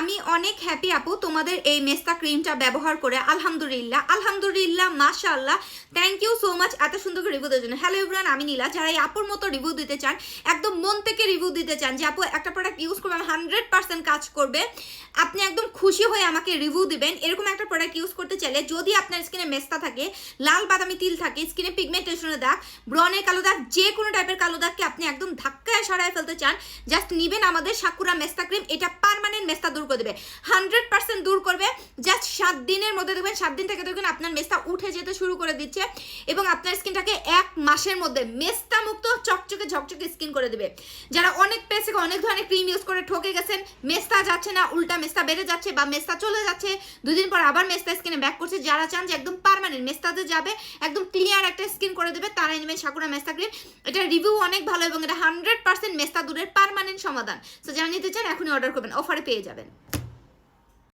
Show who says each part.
Speaker 1: আমি অনেক হ্যাপি আপু। তোমাদের এই মেস্তা ক্রিমটা ব্যবহার করে আলহামদুলিল্লাহ আলহামদুলিল্লাহ, মাশাআল্লাহ। থ্যাংক ইউ সো মাচ এত সুন্দর করে রিভিউ দেওয়ার জন্য। হ্যালো ইব্রান আমি নীলা। যারা এই আপুর মতো রিভিউ দিতে চান, একদম মন থেকে রিভিউ দিতে চান যে, আপু, একটা প্রোডাক্ট ইউজ করবে হান্ড্রেড পার্সেন্ট কাজ করবে। আপনি একদম খুশি হয়ে আমাকে রিভিউ দিবেন। এরকম একটা প্রোডাক্ট ইউজ করতে চাইলে যদি আপনার স্কিনে মেস্তা থাকে, লাল বাদামি তিল থাকে স্কিনে পিগমেন্টেশনের দাগ ব্রনের কালো দাগ, যে কোনো টাইপের কালো দাগকে আপনি একদম ধাক্কায় সরায় ফেলতে চান জাস্ট নিবেন আমাদের সাকুরা মেস্তা ক্রিম এটা পার্মানেন্ট মেস্তা দূর করে দেবে। হান্ড্রেড পার্সেন্ট দূর করবে। জাস্ট মধ্যে দেখবেন, সাত দিন থেকে দেখবেন আপনার মেস্তা উঠে যেতে শুরু করে দিচ্ছে এবং আপনার স্কিনটাকে এক মাসের মধ্যে মেস্তা মুক্ত চকচকে ঝকচকে স্কিন করে দেবে। যারা অনেক পেসে অনেক ধরনের ক্রিম ইউজ করে ঠকে গেছেন, মেস্তা যাচ্ছে না, উল্টা মেস্তা বেড়ে যাচ্ছে বা মেস্তা চলে যাচ্ছে, দুদিন পর আবার মেস্তা স্কিনে ব্যাক করছে, যারা চান যে একদম পার্মানেন্ট মেস্তাতে যাবে, একদম ক্লিয়ার একটা স্কিন করে দেবে, তারাই নেবেন সাকুরা মেস্তা ক্রিম এটা রিভিউ অনেক ভালো এবং এটা হান্ড্রেড পার্সেন্ট মেস্তা দূরের পার্মানেন্ট সমাধান। সো যারা নিতে চান, এখনই অর্ডার করবেন অফারে পেয়ে যাবেন।